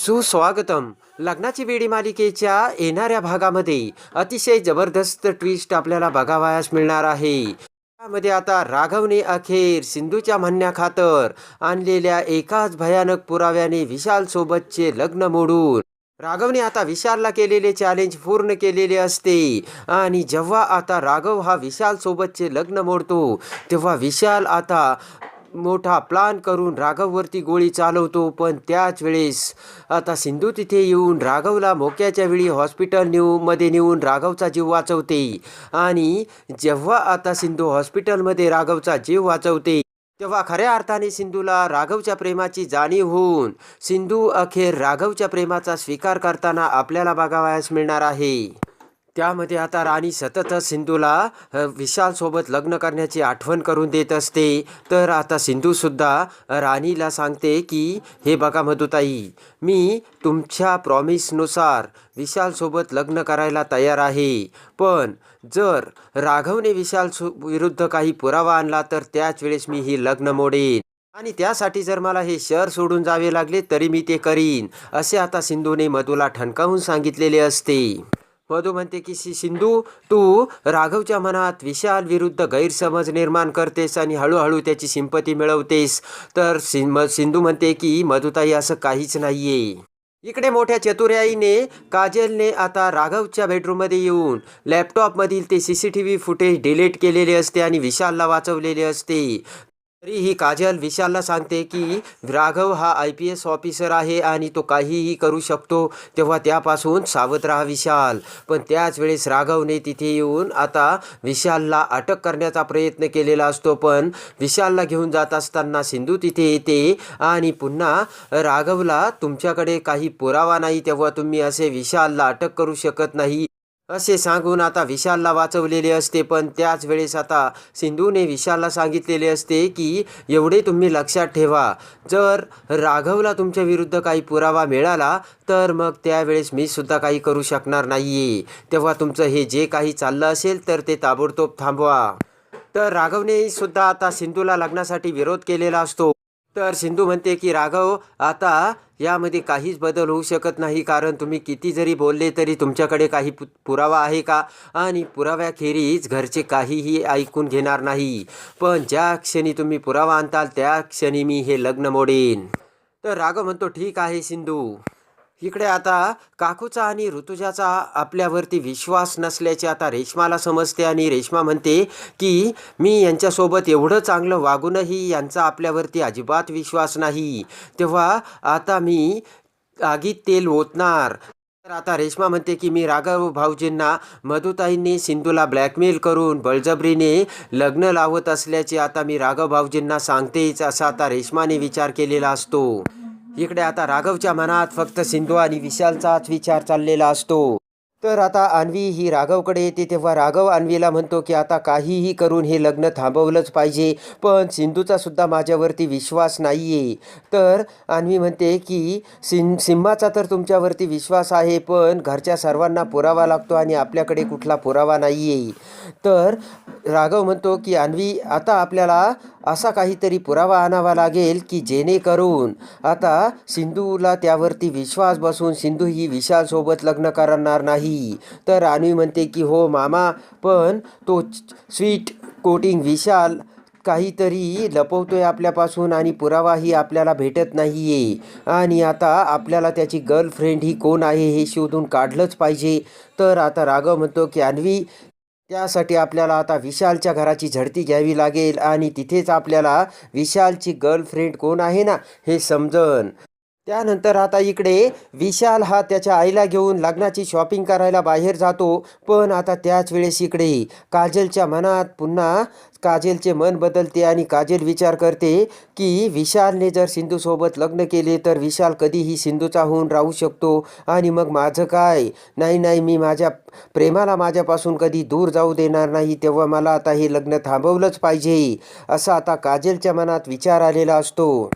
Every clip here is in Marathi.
सुस्वागतम. लग्नाची वेडी मालिकेच्या येणाऱ्या भागामध्ये अतिशय जबरदस्त ट्विस्ट आपल्याला बघावयास मिळणार आहे. त्यामध्ये आता राघवने अखेर सिंधूच्या म्हणण्याखातर आणलेल्या एकाच भयानक पुराव्याने विशाल सोबतचे लग्न मोडून राघवने आता विशालला केलेले चॅलेंज पूर्ण केलेले असते. आणि जेव्हा आता राघव हा विशाल सोबतचे लग्न मोडतो तेव्हा विशाल आता मोठा प्लान करून राघववरती गोळी चालवतो पण त्याच वेळेस आता सिंधू तिथे येऊन राघवला मोक्याच्या वेळी हॉस्पिटल नेऊ मध्ये नेऊन राघवचा जीव वाचवते. आणि जेव्हा आता सिंधू हॉस्पिटलमध्ये राघवचा जीव वाचवते तेव्हा खऱ्या अर्थाने सिंधूला राघवच्या प्रेमाची जाणीव होऊन सिंधू अखेर राघवच्या प्रेमाचा स्वीकार करताना आपल्याला बघावयास मिळणार आहे. त्यामध्ये आता राणी सततच सिंधूला विशालसोबत लग्न करण्याची आठवण करून देत असते. तर आता सिंधूसुद्धा राणीला सांगते की हे बघा मधुताई मी तुमच्या प्रॉमिसनुसार विशालसोबत लग्न करायला तयार आहे. पण जर राघवने विशाल विरुद्ध काही पुरावा आणला तर त्याच वेळेस मी ही लग्न मोडेन. आणि त्यासाठी जर मला हे शहर सोडून जावे लागले तरी मी ते करीन असे आता सिंधूने मधूला ठणकावून सांगितलेले असते. मधू म्हणते की सि- सिंधू तू राघवच्या मनात विशाल विरुद्ध गैरसमज निर्माण करतेस आणि हळूहळू त्याची सिंपती मिळवतेस. तर सिं म- सिंधू म्हणते की मधुताई असं काहीच नाहीये. इकडे मोठ्या चतुर्याईने काजलने आता राघवच्या बेडरूममध्ये येऊन लॅपटॉपमधील ते C C T V footage delete केलेले असते आणि विशालला वाचवलेले असते. तरीही काजल विशालला सांगते की राघव हा आय पी एस ऑफिसर आहे आणि तो काहीही करू शकतो तेव्हा त्यापासून सावध राहा विशाल. पण त्याच वेळेस राघवने तिथे येऊन आता विशालला अटक करण्याचा प्रयत्न केलेला असतो पण विशालला घेऊन जात असताना सिंधू तिथे येते आणि पुन्हा राघवला तुमच्याकडे काही पुरावा नाही तेव्हा तुम्ही असे विशालला अटक करू शकत नाही. असे सांगून आता विशालला वाचवलेले असते पण त्याच वेळेस आता सिंधूने विशालला सांगितलेले असते की एवढे तुम्ही लक्षात ठेवा. जर राघवला तुमच्या विरुद्ध काही पुरावा मिळाला तर मग त्यावेळेस मी सुद्धा काही करू शकणार नाही तेव्हा तुमचं हे जे काही चाललं असेल तर ते ताबडतोब थांबवा. तर राघवने सुद्धा आता सिंधूला लग्नासाठी विरोध केलेला असतो. तर सिंधू म्हणते की राघव आता यामध्ये काहीच बदल होऊ शकत नाही कारण तुम्ही किती जरी बोलले तरी तुमच्याकडे काही पु पुरावा आहे का? आणि पुराव्याखेरीज घरचे काहीही ऐकून घेणार नाही. पण ज्या क्षणी तुम्ही पुरावा आणताल त्या क्षणी मी हे लग्न मोडेन. तर राघव म्हणतो ठीक आहे सिंधू. इकडे आता काकूचा आणि ऋतुजाचा आपल्यावरती विश्वास नसल्याचे आता रेश्माला समजते आणि रेश्मा म्हणते की मी यांच्यासोबत एवढं चांगलं वागूनही यांचा आपल्यावरती अजिबात विश्वास नाही. तेव्हा आता मी आगीत तेल ओतणार. तर आता रेश्मा म्हणते की मी राघव भाऊजींना मधुताईंनी सिंधूला ब्लॅकमेल करून बळजबरीने लग्न लावत असल्याचे आता मी राघव भाऊजींना सांगतेच असा आता रेश्माने विचार केलेला असतो. इकडे आता राघवच्या मनात फक्त सिंधू आणि विशालचाच विचार चाललेला असतो. तर आता अन्वी ही राघवकडे येते. तेव्हा राघव अन्वीला म्हणतो की आता काहीही करून हे लग्न थांबवलंच पाहिजे. पण सिंधूचा सुद्धा माझ्यावरती विश्वास नाही आहे तर अन्वी म्हणते की सिं सिंहाचा तर तुमच्यावरती विश्वास आहे पण घरच्या सर्वांना पुरावा लागतो आणि आपल्याकडे कुठला पुरावा नाही आहे तर राघव म्हणतो की अन्वी आता आपल्याला असा काहीतरी पुरावा आणावा लागेल की जेणेकरून आता सिंधूला त्यावरती विश्वास बसून सिंधू ही विशालसोबत लग्न करणार नाही. तर रानवी म्हणते की हो मामा पण तो स्वीट कोटिंग विशाल काहीतरी लपवतोय आपल्यापासून आणि पुरावाही आपल्याला भेटत नाही आहे आणि आता आपल्याला त्याची गर्लफ्रेंड ही कोण आहे हे शोधून काढलंच पाहिजे. तर आता राघव म्हणतो की अन्वी त्यासाठी आपल्याला आता विशालच्या घराची झडती घ्यावी लागेल आणि तिथेच आपल्याला विशालची गर्लफ्रेंड कोण आहे ना हे समजन. त्यानंतर आता इकडे विशाल हा त्याच्या आईला घेऊन लग्नाची शॉपिंग करायला बाहेर जातो. पण आता त्याच वेळेस इकडे काजलच्या मनात पुन्हा काजलचे मन बदलते आणि काजल विचार करते की विशालने जर सिंधूसोबत लग्न केले तर विशाल कधीही सिंधूचा होऊन राहू शकतो. आणि मग माझं काय? नाही नाही मी माझ्या प्रेमाला माझ्यापासून कधी दूर जाऊ देणार नाही. तेव्हा मला आता हे लग्न थांबवलंच पाहिजे. असा आता काजलच्या मनात विचार आलेला असतो.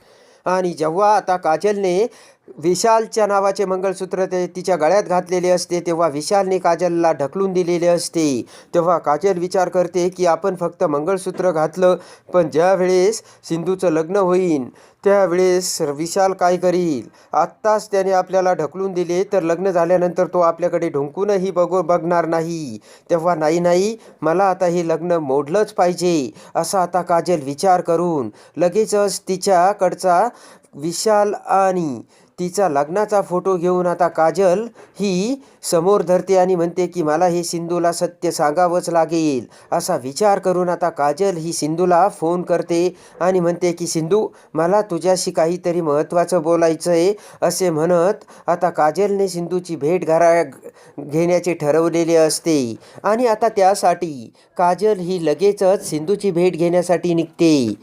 आणि जेव्हा आता काजलने विशालच्या नावाचे मंगळसूत्र ते तिच्या गळ्यात घातलेले असते तेव्हा विशालने काजलला ढकलून दिलेले असते. तेव्हा काजल विचार करते की आपण फक्त मंगळसूत्र घातलं पण ज्यावेळेस सिंधूचं लग्न होईल त्यावेळेस विशाल काय करील? आत्ताच त्याने आपल्याला ढकलून दिले तर लग्न झाल्यानंतर तो आपल्याकडे ढुंकूनही बघू बघणार नाही. तेव्हा नाही नाही मला आता हे लग्न मोडलंच पाहिजे असा आता काजल विचार करून लगेचच तिच्याकडचा विशाल आणि तिचा लग्नाचा फोटो घेऊन आता काजल ही समोर धरते आणि म्हणते की मला हे सिंधूला सत्य सांगावंच लागेल. असा विचार करून आता काजल ही सिंधूला फोन करते आणि म्हणते की सिंधू मला तुझ्याशी काहीतरी महत्त्वाचं बोलायचं आहे असे म्हणत आता काजलने सिंधूची भेट घरा घेण्याचे ठरवलेले असते. आणि आता त्यासाठी काजल ही लगेचच सिंधूची भेट घेण्यासाठी निघते.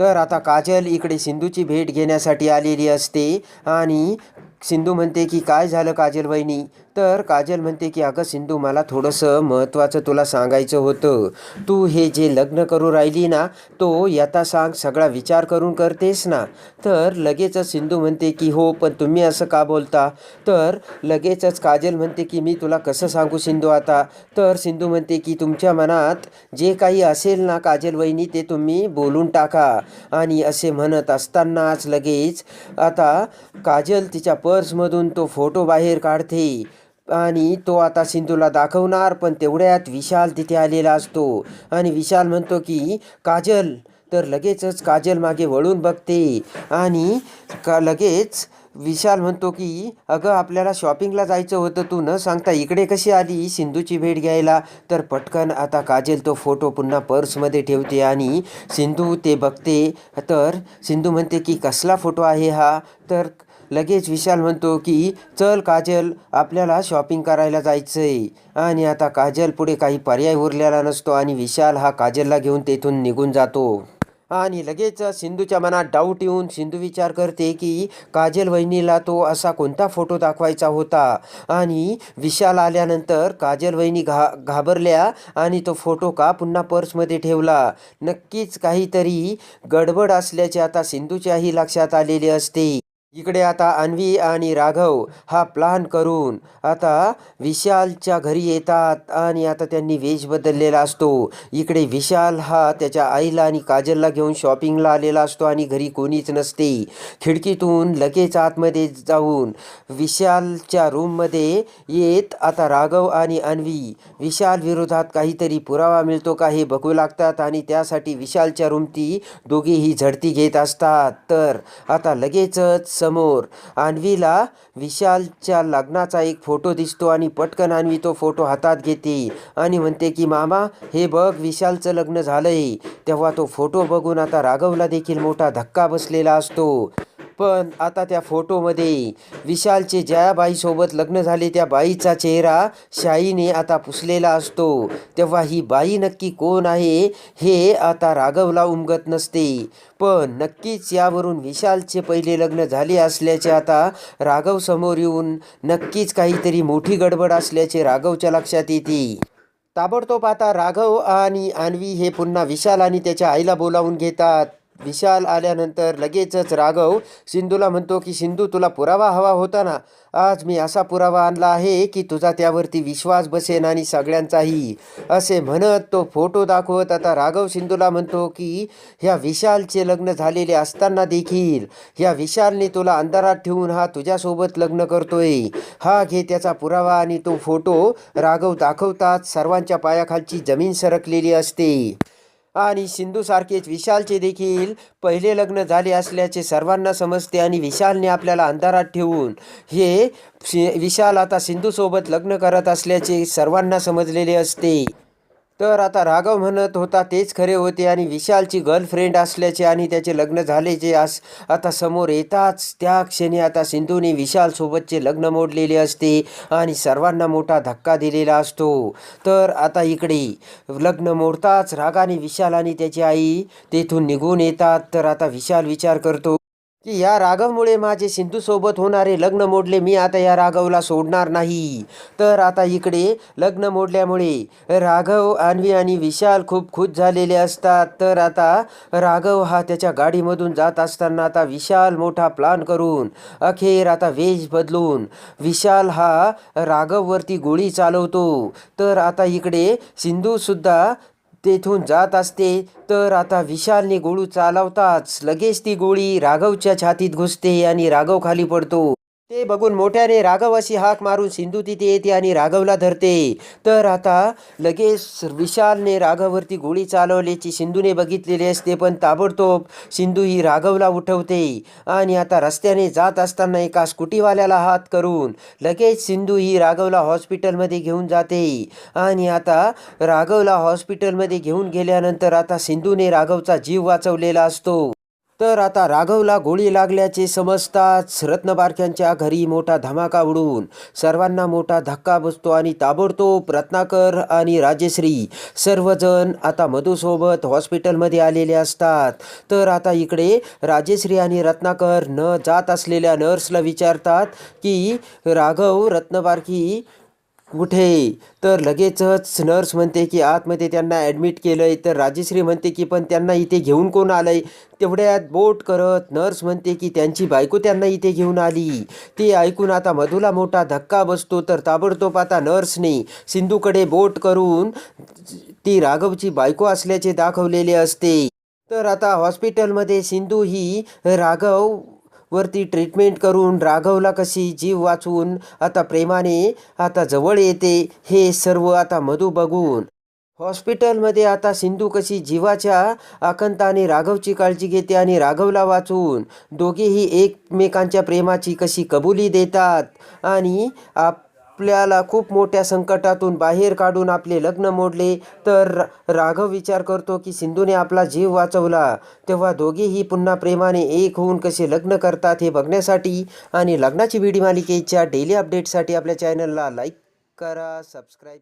तर आता काजल इकडे सिंधूची भेट घेण्यासाठी आलेली असते आणि सिंधू म्हणते की काय झालं काजल वहिनी? तर काजल म्हणते की अगं सिंधू मला थोडंसं महत्त्वाचं तुला सांगायचं होतं. तू हे जे लग्न करू राहिली ना तो यथा सांग सगळा विचार करून करतेस ना. तर लगेचच सिंधू म्हणते की हो पण तुम्ही असं का बोलता? तर लगेचच काजल म्हणते की मी तुला कसं सांगू सिंधू आता? तर सिंधू म्हणते की तुमच्या मनात जे काही असेल ना काजल वहिनी ते तुम्ही बोलून टाका. आणि असे म्हणत असतानाच लगेच आता काजल तिच्या पर्समधून तो फोटो बाहेर काढते. आणि तो आता सिंधूला दाखवणार पण तेवढ्यात विशाल तिथे आलेला असतो. आणि विशाल म्हणतो की काजल तर लगेचच काजल मागे वळून बघते. आणि का लगेच विशाल म्हणतो की अगं आपल्याला शॉपिंगला जायचं होतं तू न सांगता इकडे कशी आली सिंधूची भेट घ्यायला? तर पटकन आता काजल तो फोटो पुन्हा पर्समध्ये ठेवते आणि सिंधू ते बघते. तर सिंधू म्हणते की कसला फोटो आहे हा? तर लगेच विशाल म्हणतो की चल काजल आपल्याला शॉपिंग करायला जायचं आहे आणि आता काजल पुढे काही पर्याय उरलेला नसतो आणि विशाल हा काजलला घेऊन तेथून निघून जातो. आणि लगेच सिंधूच्या मनात डाऊट येऊन सिंधू विचार करते की काजल वहिनीला तो असा कोणता फोटो दाखवायचा होता? आणि विशाल आल्यानंतर काजल वहिनी घा घाबरल्या आणि तो फोटो का पुन्हा पर्समध्ये ठेवला? नक्कीच काहीतरी गडबड असल्याचे आता सिंधूच्याही लक्षात आलेले असते. इकडे आता अन्वी आणि राघव हा प्लान करून आता विशालच्या घरी येतात आणि आता त्यांनी वेश बदललेला असतो. इकडे विशाल हा त्याच्या आईला आणि काजलला घेऊन शॉपिंगला आलेला असतो आणि घरी कोणीच नसते. खिडकीतून लगेच आतमध्ये जाऊन विशालच्या रूममध्ये येत आता राघव आणि अन्वी. विशाल विरोधात काहीतरी पुरावा मिळतो का हे बघू लागतात आणि त्यासाठी विशालच्या रूमती दोघेही झडती घेत असतात. तर आता लगेचच समोर. अन्वीला विशालच्या लग्नाचा एक फोटो दिसतो आणि पटकन अन्वी तो फोटो हातात घेते आणि म्हणते की मामा हे बघ विशालचं लग्न झालंय. तेव्हा तो फोटो बघून आता राघवला देखील मोठा धक्का बसलेला असतो. पण आता त्या फोटोमध्ये विशालचे ज्या बाईसोबत लग्न झाले. त्या बाईचा चेहरा शाईने आता पुसलेला असतो. तेव्हा ही बाई नक्की कोण आहे हे आता राघवला उमगत नसते. पण नक्कीच यावरून विशालचे पहिले लग्न झाले असल्याचे आता राघव समोर येऊन नक्कीच काहीतरी मोठी गडबड असल्याचे राघवच्या लक्षात येते. ताबडतोब आता राघव आणि अन्वी हे पुन्हा विशाल आणि त्याच्या आईला बोलावून घेतात. विशाल आल्यानंतर लगेचच राघव सिंधूला म्हणतो की सिंधू तुला पुरावा हवा होता ना? आज मी असा पुरावा आणला आहे की तुझा त्यावरती विश्वास बसेन आणि सगळ्यांचाही. असे म्हणत तो फोटो दाखवत आता राघव सिंधूला म्हणतो की ह्या विशालचे लग्न झालेले असताना देखील ह्या विशालने तुला अंधारात ठेवून हा तुझ्यासोबत लग्न करतोय. हा घे त्याचा पुरावा. आणि तो फोटो राघव दाखवतात सर्वांच्या पायाखालची जमीन सरकलेली असते. आणि सिंधूसारखेच विशालचे देखील पहिले लग्न झाले असल्याचे सर्वांना समजते आणि विशालने आपल्याला अंधारात ठेवून हे विशाल आता सिंधूसोबत लग्न करत असल्याचे सर्वांना समजलेले असते. तर आता राघव म्हणत होता तेच खरे होते आणि विशालची गर्लफ्रेंड असल्याचे आणि त्याचे लग्न झाल्याचे आस आता समोर येताच त्या क्षणी आता सिंधूने विशालसोबतचे लग्न मोडलेले असते आणि सर्वांना मोठा धक्का दिलेला असतो. तर आता इकडे लग्न मोडताच रागाने विशाल आणि त्याची आई तेथून निघून येतात. तर आता विशाल विचार करतो की या राघवमुळे माझे सिंधूसोबत होणारे लग्न मोडले मी आता या राघवला सोडणार नाही. तर आता इकडे लग्न मोडल्यामुळे राघव अन्वी आणि विशाल खूप खुश झालेले असतात. तर आता राघव हा त्याच्या गाडीमधून जात असताना आता विशाल मोठा प्लान करून अखेर आता वेश बदलून विशाल हा राघववरती गोळी चालवतो. तर आता इकडे सिंधूसुद्धा तेथून जात असते तर आता विशालने गोळू चालवताच लगेच ती गोळी राघवच्या छातीत घुसते आणि राघव खाली पडतो. ते बघून मोठ्याने राघव अशी हाक मारून सिंधू तिथे येते आणि राघवला धरते. तर आता लगेच विशालने राघववरती गोळी चालवल्याची सिंधूने बघितलेली असते पण ताबडतोब सिंधू ही राघवला उठवते आणि आता रस्त्याने जात असताना एका स्कूटीवाल्याला हात करून लगेच सिंधू ही राघवला हॉस्पिटलमध्ये घेऊन जाते. आणि आता राघवला हॉस्पिटलमध्ये घेऊन गेल्यानंतर आता सिंधूने राघवचा जीव वाचवलेला असतो. तर आता राघवला गोळी लागल्याचे समजताच रत्नबारक्यांच्या घरी मोठा धमाका उडून सर्वांना मोठा धक्का बसतो आणि ताबडतोब रत्नाकर आणि राजेश्री सर्वजण आता मधूसोबत हॉस्पिटलमध्ये आलेले असतात. तर आता इकडे राजेश्री आणि रत्नाकर न जात असलेल्या नर्सला विचारतात की राघव रत्नबारकी कुठे तर लगेचच नर्स म्हणते की आतमध्ये त्यांना ॲडमिट केलं आहे तर राजेश्री म्हणते की पण त्यांना इथे घेऊन कोण आलं आहे तेवढ्यात बोट करत नर्स म्हणते की त्यांची बायको त्यांना इथे घेऊन आली. ते ऐकून आता मधूला मोठा धक्का बसतो तर ताबडतोब आता नर्सने सिंधूकडे बोट करून ती राघवची बायको असल्याचे दाखवलेले असते. तर आता हॉस्पिटलमध्ये सिंधू ही राघव वरती ट्रीटमेंट करून राघवला कशी जीव वाचवून आता प्रेमाने आता जवळ येते हे सर्व आता मधू बघून. हॉस्पिटलमध्ये आता सिंधू कशी जीवाच्या आकंताने राघवची काळजी घेते आणि राघवला वाचून दोघेही एकमेकांच्या प्रेमाची कशी कबुली देतात आणि आप आपल्याला खूप मोठ्या संकटातून बाहेर काढून आपले लग्न मोडले. तर राघव विचार करतो की सिंधूने आपला जीव वाचवला. तेव्हा दोघेही पुन्हा प्रेमाने एक होऊन कसे लग्न करतात हे बघण्यासाठी आणि लग्नाची व्हिडिओ मालिकेच्या डेली अपडेटसाठी आपल्या चॅनलला लाईक करा सबस्क्राईब